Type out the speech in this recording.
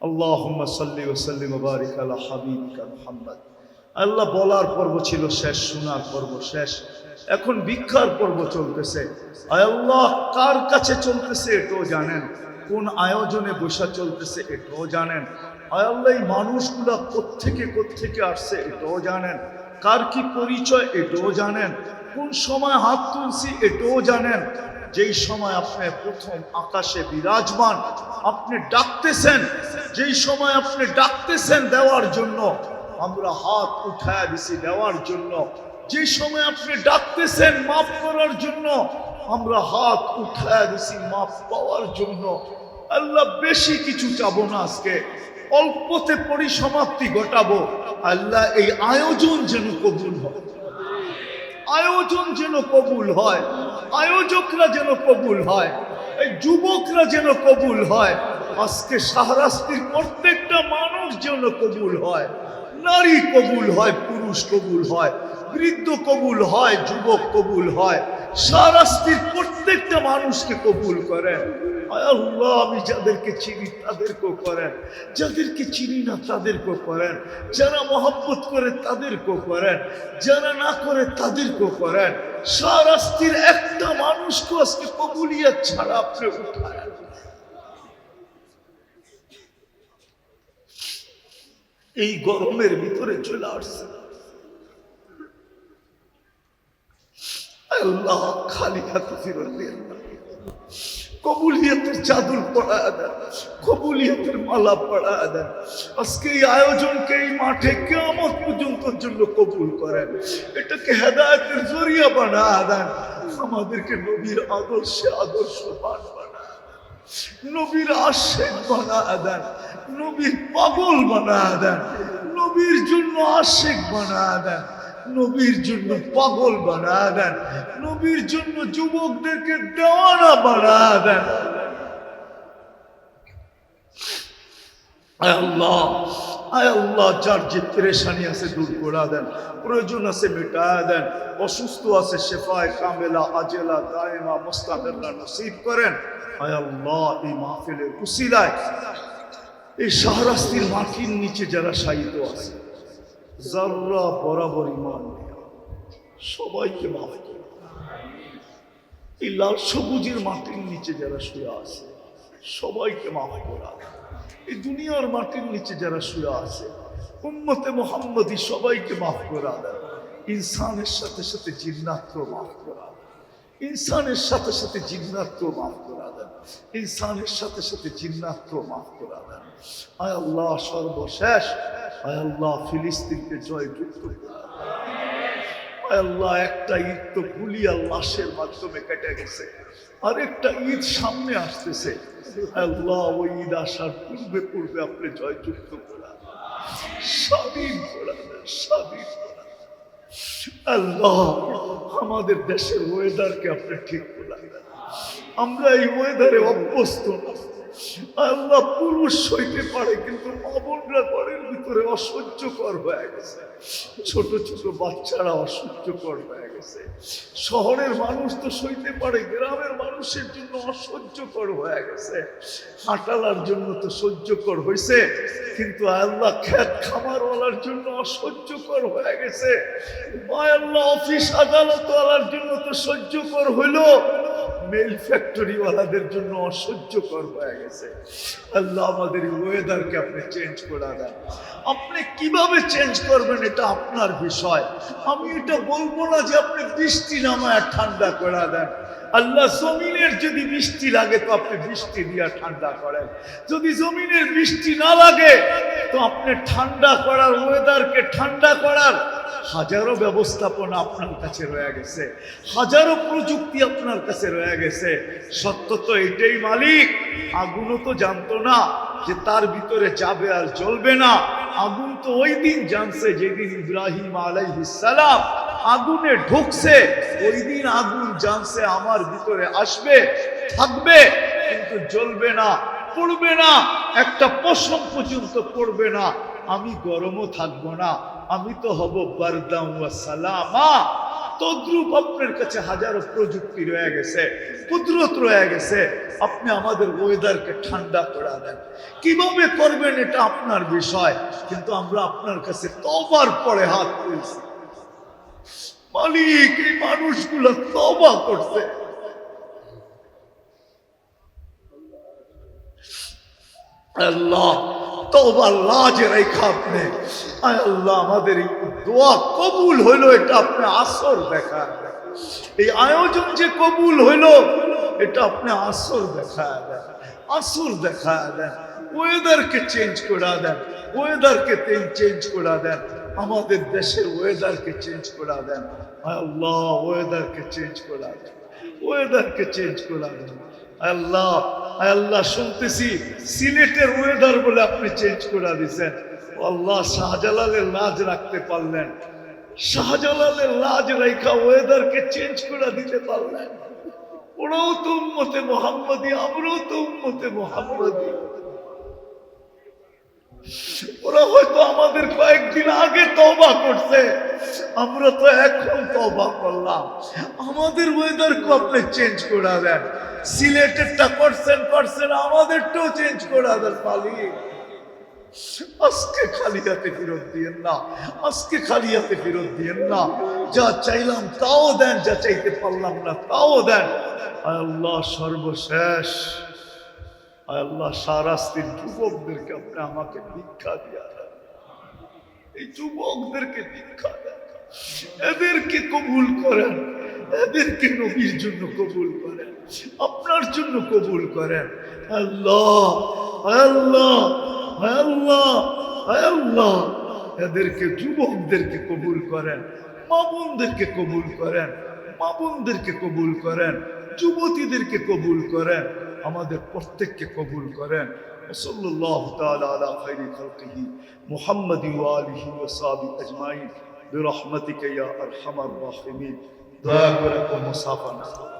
আল্লাহুম্মা সাল্লি ওয়া সাল্লিম ওয়া বারিক আলা হাবিবিকা মুহাম্মদ। আল্লাহ বলার পর্ব ছিল শেষ, শোনার পর্ব শেষ। এখন ভিক্ষার পর্ব চলতেছে। আল্লাহ, কার কাছে চলতেছে এটাও জানেন। কোন আয়োজনে বসা চলতেছে এটাও জানেন। আল্লাহ, এই মানুষগুলা কোত্থেকে কোত্থেকে আসছে এটাও জানেন। কার কি পরিচয় এটাও জানেন। কোন সময় হাত তুলছি এটাও জানেন। যেই সময় আপনি প্রথম আকাশে বিরাজমান, আপনি ডাকতেছেন, যেই সময় আপনি ডাকতেছেন দেওয়ার জন্য, আমরা হাত উঠায় দিছি দেওয়ার জন্য। যে সময় আপনি ডাকতেছেন মাফ করার জন্য, আমরা হাত উঠায় দিছি মাফ পাওয়ার জন্য। আল্লাহ বেশি কিছু চাবো না আজকে, অল্পতে পরিসমাপ্তি ঘটাবো। আল্লাহ এই আয়োজন যেন কবুল হয়। আয়োজন যেন কবুল হয়। আয়োজকরা যেন কবুল হয়, এই যুবকরা যেন কবুল হয়, আজকে সাহারাস্তির প্রত্যেকটা মানুষ যেন কবুল হয়, নারী কবুল হয়, পুরুষ কবুল হয়, বৃদ্ধ কবুল হয়, যুবক কবুল হয়। শাহরাস্তির প্রত্যেকটা মানুষকে কবুল করেন। আল্লাহ, আমি যাদেরকে চিনি তাদেরকেও করেন। যাদেরকে চিনি না তাদেরকেও করেন। যারা মহব্বত করে তাদেরকেও করেন। যারা না করে তাদেরকেও করেন। সারাস্তির একটা মানুষকে আজকে কবুলিয়া ছাড়া আপনি উঠায় এই গরমের ভিতরে চলে আসছে। আল্লাহ খালি হাতে ফিরত চাদর পড়া দেন, কবুলিয়তের মালা পড়া দেন। আজকে এই আয়োজনকে এই মাঠে কেমন পর্যন্ত জন্য কবুল করেন। এটাকে হেদায়তের জরিয়া বানা দেন। আমাদেরকে নবীর আদর্শে আদর্শবান বানা নবীর আশেক বানা দেন। নবীর পাগল বানা দেন। নবীর জন্য আশেক বানা দেন। নবীর জন্য পাগল বানা দেন। নবীর জন্য যুবকদেরকে দেওয়ানা বানা দেন। আল্লাহ আল্লাহ, যার যে পেরেশানি আছে দূর করে দেন। প্রয়োজন আছে মেটায় দেন। অসুস্থ আছে শেফায় কামেলা, আজেলা, দায়েমা মোস্তামেল্লা নসিব করেন। আয় আল্লাহ, এই মাহফিলের উসিলায় এই শাহরাস্তির মাটির নিচে যারা শায়িত আছে যারা বরাবর ইমান সবাইকে মাফ এই লাল সবুজের মাটির নিচে যারা শুয়ে আছে, সবাইকে মাফ করা এই দুনিয়ার মাটির নিচে যারা শুয়ে আছে, উম্মতে মোহাম্মদী সবাইকে মাফ করা ইনসানের সাথে সাথে জিন্নাত্র মাফ করা ইনসানের সাথে সাথে জিন্নাত্র মাফ করা দেন। ইনসানের সাথে সাথে জিন্নাত্র মাফ করা দেন। আয় আল্লাহ সর্বশেষ, আয় আল্লাহ ফিলিস্তিনকে জয়যুক্ত আল্লাহ একটা ঈদ তো গুলিয়া লাশের মাধ্যমে কেটে গেছে। আরেকটা ঈদ সামনে আসতেছে। আল্লাহ ওই ঈদ আসার পূর্বে পূর্বে আপনি জয়যুক্ত করা স্বাধীন করা স্বাধীন। আল্লাহ আমাদের দেশের ওয়েদারকে আপনি ঠিক করে আমরা এই ওয়েদারে অভ্যস্ত না। আল্লাহ পুরুষ সইতে পারে, কিন্তু মা ঘরের ভিতরে অসহ্যকর হয়ে গেছে। ছোট ছোট বাচ্চারা অসহ্যকর হয়ে গেছে। শহরের মানুষ তো সইতে পারে, গ্রামের মানুষের জন্য অসহ্যকর হয়ে গেছে। হাঁটালার জন্য তো সহ্যকর হয়েছে কিন্তু আল্লাহ খ্যাত খামারওয়ালার জন্য অসহ্যকর হয়ে গেছে। আল্লাহ অফিস আদালতওয়ালার জন্য তো সহ্যকর হইল। মেল ফ্যাক্টরিওয়ালাদের জন্য অসহ্যকর হয়ে গেছে। আল্লাহ আমাদের ওয়েদারকে আপনি চেঞ্জ করে দেন। আপনি কীভাবে চেঞ্জ করবেন এটা আপনার বিষয়। আমি এটা বলব না যে আপনি বৃষ্টি নামায় ঠান্ডা করে দেন। আল্লাহ জমিনের যদি বৃষ্টি লাগে তো আপনি বৃষ্টি দিয়া ঠান্ডা করেন। যদি জমিনের বৃষ্টি না লাগে তো আপনি ঠান্ডা করার ওয়েদারকে ঠান্ডা করার হাজারো ব্যবস্থাপনা আপনার কাছে রয়ে গেছে। হাজারো প্রযুক্তি আপনার কাছে রয়ে গেছে। সত্য তো এটাই মালিক। আগুনও তো জানতো না যে তার ভিতরে যাবে আর জ্বলবে না। আগুন তো ওই দিন জানছে যেদিন ইব্রাহিম আলাইহিসালাম আগুনে ঢুকছে। ওই দিন আগুন জানছে আমার ভিতরে আসবে, থাকবে, কিন্তু জ্বলবে না, পড়বে না। একটা পশম পর্যন্ত পড়বে না। আমি গরমও থাকব না। আমি তো হব বারদাম ওয়া সালামা। তদ্রুপ আপনার কাছে হাজারো প্রযুক্তি রয়ে গেছে, কুদরত রয়ে গেছে। আপনি আমাদের ওয়েদারকে ঠান্ডা করে দেন। কীভাবে করবেন এটা আপনার বিষয়, কিন্তু আমরা আপনার কাছে তবার পরে হাত তুলছি। মালিক, এই মানুষগুলো তবা করছে। আল্লাহ তবার লাজ রেখা আপনি আয় আল্লাহ, আমাদের এই দোয়া কবুল হইল, এটা আপনি আসর দেখা এই আয়োজন যে কবুল হইল, এটা আপনি আসর দেখা দেন আসর দেখা দেন ওয়েদারকে চেঞ্জ করে দেন। ওয়েদারকে চেঞ্জ করে দেন। আমাদের দেশের ওয়েদারকে চেঞ্জ করে দেন। আল্লাহ ওয়েদারকে চেঞ্জ করে দেন। ওয়েদারকে চেঞ্জ করে দেন। আল্লাহ আল্লাহ, শুনতেছি সিলেটের ওয়েদার বলে আপনি চেঞ্জ করে দিচ্ছেন আল্লাহ শাহজালালের লাজ রাখতে পারলেন। শাহজালালের লাজ রেখা ওয়েদারকে চেঞ্জ করে দিতে পারলেন। ওরাও তো উম্মতে মোহাম্মদী, আমরাও তো উম্মতে মোহাম্মদী। ওরা হয়তো আমাদের কয়েকদিন আগে তবা করছে। আমরা তো এখন তবা করলাম। আমাদের ওয়েদারকে আপনি চেঞ্জ করে দেন। সিলেটেরটা করছেন করছেন আমাদেরটাও চেঞ্জ করে দেন মালিক আজকে খালি হাতে ফেরত দিয়েন না। আজকে খালি হাতে ফেরত দিয়েন না। যা চাইলাম তাও দেন, যা চাইতে পারলাম না তাও দেন। আল্লাহ সর্বশেষ। আল্লাহ সারাস্তির যুবকদেরকে আপনি আমাকে দীক্ষা দিয়া এই যুবকদেরকে দীক্ষা দেন। এদেরকে কবুল করেন। এদেরকে নবীর জন্য কবুল করেন। আপনার জন্য কবুল করেন। আল্লাহ আল্লাহ আল্লাহ আল্লাহ। এদেরকে, যুবকদেরকে কবুল করেন। মা বোনদেরকে কবুল করেন। মা বোনদেরকে কবুল করেন। যুবতীদেরকে কবুল করেন। আমাদের প্রত্যেককে কবুল করেন وصلى الله تعالى على خير خلقه محمد وآله وصحبه أجمعين برحمتك يا أرحم الراحمين দয়া করে কোনো মুসাফা না করো।